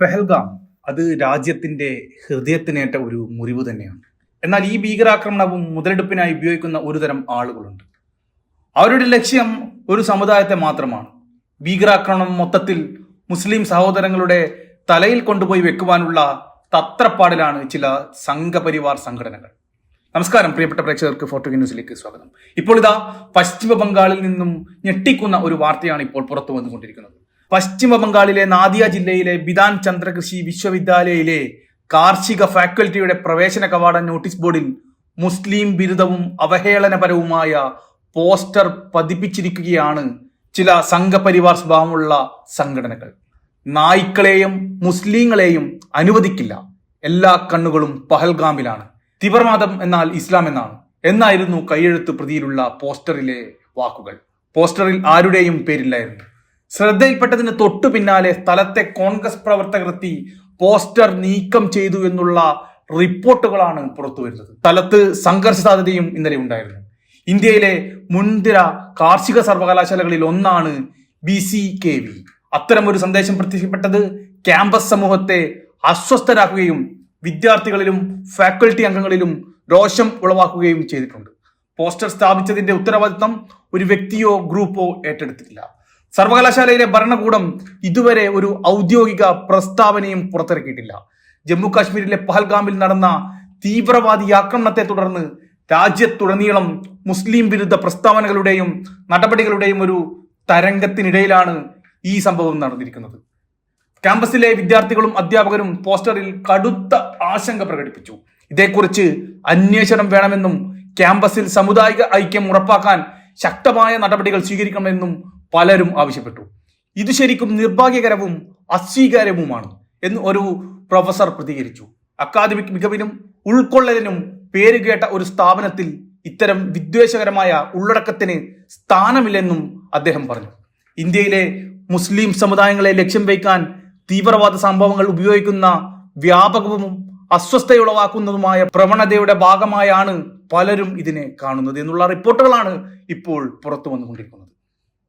പെഹൽഗാം അത് രാജ്യത്തിന്റെ ഹൃദയത്തിനേറ്റ ഒരു മുറിവ് തന്നെയാണ്. എന്നാൽ ഈ ഭീകരാക്രമണവും മുതലെടുപ്പിനായി ഉപയോഗിക്കുന്ന ഒരുതരം ആളുകളുണ്ട്. അവരുടെ ലക്ഷ്യം ഒരു സമുദായത്തെ മാത്രമാണ്. ഭീകരാക്രമണം മൊത്തത്തിൽ മുസ്ലിം സഹോദരങ്ങളുടെ തലയിൽ കൊണ്ടുപോയി വെക്കുവാനുള്ള തത്രപ്പാടിലാണ് ചില സംഘപരിവാർ സംഘടനകൾ. നമസ്കാരം പ്രിയപ്പെട്ട പ്രേക്ഷകർക്ക് ഫോട്ടോ ന്യൂസിലേക്ക് സ്വാഗതം. ഇപ്പോൾ ഇതാ പശ്ചിമ ബംഗാളിൽ നിന്നും ഞെട്ടിക്കുന്ന ഒരു വാർത്തയാണ് ഇപ്പോൾ പുറത്തു വന്നുകൊണ്ടിരിക്കുന്നത് പശ്ചിമ ബംഗാളിലെ നാദിയ ജില്ലയിലെ ബിദാൻ ചന്ദ്രകൃഷി വിശ്വവിദ്യാലയയിലെ കാർഷിക ഫാക്കൽറ്റിയുടെ പ്രവേശന കവാട നോട്ടീസ് ബോർഡിൽ മുസ്ലിം ബിരുദവും അവഹേളനപരവുമായ പോസ്റ്റർ പതിപ്പിച്ചിരിക്കുകയാണ് ചില സംഘപരിവാർ സ്വഭാവമുള്ള സംഘടനകൾ. നായ്ക്കളെയും മുസ്ലിങ്ങളെയും അനുവദിക്കില്ല. എല്ലാ കണ്ണുകളും പഹൽഗാമിലാണ്. തീവ്രവാദം എന്നാൽ ഇസ്ലാം എന്നാണ്. എന്നായിരുന്നു കൈയെഴുത്ത് പ്രതിയിലുള്ള പോസ്റ്ററിലെ വാക്കുകൾ. പോസ്റ്ററിൽ ആരുടെയും പേരില്ലായിരുന്നു. ശ്രദ്ധയിൽപ്പെട്ടതിന് തൊട്ടു പിന്നാലെ സ്ഥലത്തെ കോൺഗ്രസ് പ്രവർത്തകർ എത്തി പോസ്റ്റർ നീക്കം ചെയ്തു എന്നുള്ള റിപ്പോർട്ടുകളാണ് പുറത്തു വരുന്നത്. സ്ഥലത്ത് സംഘർഷ സാധ്യതയും ഇന്നലെ ഉണ്ടായിരുന്നു. ഇന്ത്യയിലെ മുൻതിര കാർഷിക സർവകലാശാലകളിൽ ഒന്നാണ് ബി സി കെ വി. അത്തരമൊരു സന്ദേശം പ്രത്യക്ഷപ്പെട്ടത് ക്യാമ്പസ് സമൂഹത്തെ അസ്വസ്ഥരാക്കുകയും വിദ്യാർത്ഥികളിലും ഫാക്കൽറ്റി അംഗങ്ങളിലും രോഷം ഉളവാക്കുകയും ചെയ്തിട്ടുണ്ട്. പോസ്റ്റർ സ്ഥാപിച്ചതിന്റെ ഉത്തരവാദിത്തം ഒരു വ്യക്തിയോ ഗ്രൂപ്പോ ഏറ്റെടുത്തിട്ടില്ല. സർവകലാശാലയിലെ ഭരണകൂടം ഇതുവരെ ഒരു ഔദ്യോഗിക പ്രസ്താവനയും പുറത്തിറക്കിയിട്ടില്ല. ജമ്മു കാശ്മീരിലെ പഹൽഗാമിൽ നടന്ന തീവ്രവാദി ആക്രമണത്തെ തുടർന്ന് രാജ്യത്തുടനീളം മുസ്ലിം വിരുദ്ധ പ്രസ്താവനകളുടെയും നടപടികളുടെയും ഒരു തരംഗത്തിനിടയിലാണ് ഈ സംഭവം നടന്നിരിക്കുന്നത്. ക്യാമ്പസിലെ വിദ്യാർത്ഥികളും അധ്യാപകരും പോസ്റ്ററിൽ കടുത്ത ആശങ്ക പ്രകടിപ്പിച്ചു. ഇതേക്കുറിച്ച് അന്വേഷണം വേണമെന്നും ക്യാമ്പസിൽ സമുദായിക ഐക്യം ഉറപ്പാക്കാൻ ശക്തമായ നടപടികൾ സ്വീകരിക്കണമെന്നും പലരും ആവശ്യപ്പെട്ടു. ഇത് ശരിക്കും നിർഭാഗ്യകരവും അസ്വീകാര്യവുമാണ് എന്ന് ഒരു പ്രൊഫസർ പ്രതികരിച്ചു. അക്കാദമിക് മികവിനും ഉൾക്കൊള്ളലിനും പേരുകേട്ട ഒരു സ്ഥാപനത്തിൽ ഇത്തരം വിദ്വേഷകരമായ ഉള്ളടക്കത്തിന് സ്ഥാനമില്ലെന്നും അദ്ദേഹം പറഞ്ഞു. ഇന്ത്യയിലെ മുസ്ലിം സമുദായങ്ങളെ ലക്ഷ്യം വയ്ക്കാൻ തീവ്രവാദ സംഭവങ്ങൾ ഉപയോഗിക്കുന്ന വ്യാപകവും അസ്വസ്ഥയുളവാക്കുന്നതുമായ പ്രവണതയുടെ ഭാഗമായാണ് പലരും ഇതിനെ കാണുന്നത് എന്നുള്ള റിപ്പോർട്ടുകളാണ് ഇപ്പോൾ പുറത്തു വന്നുകൊണ്ടിരിക്കുന്നത്.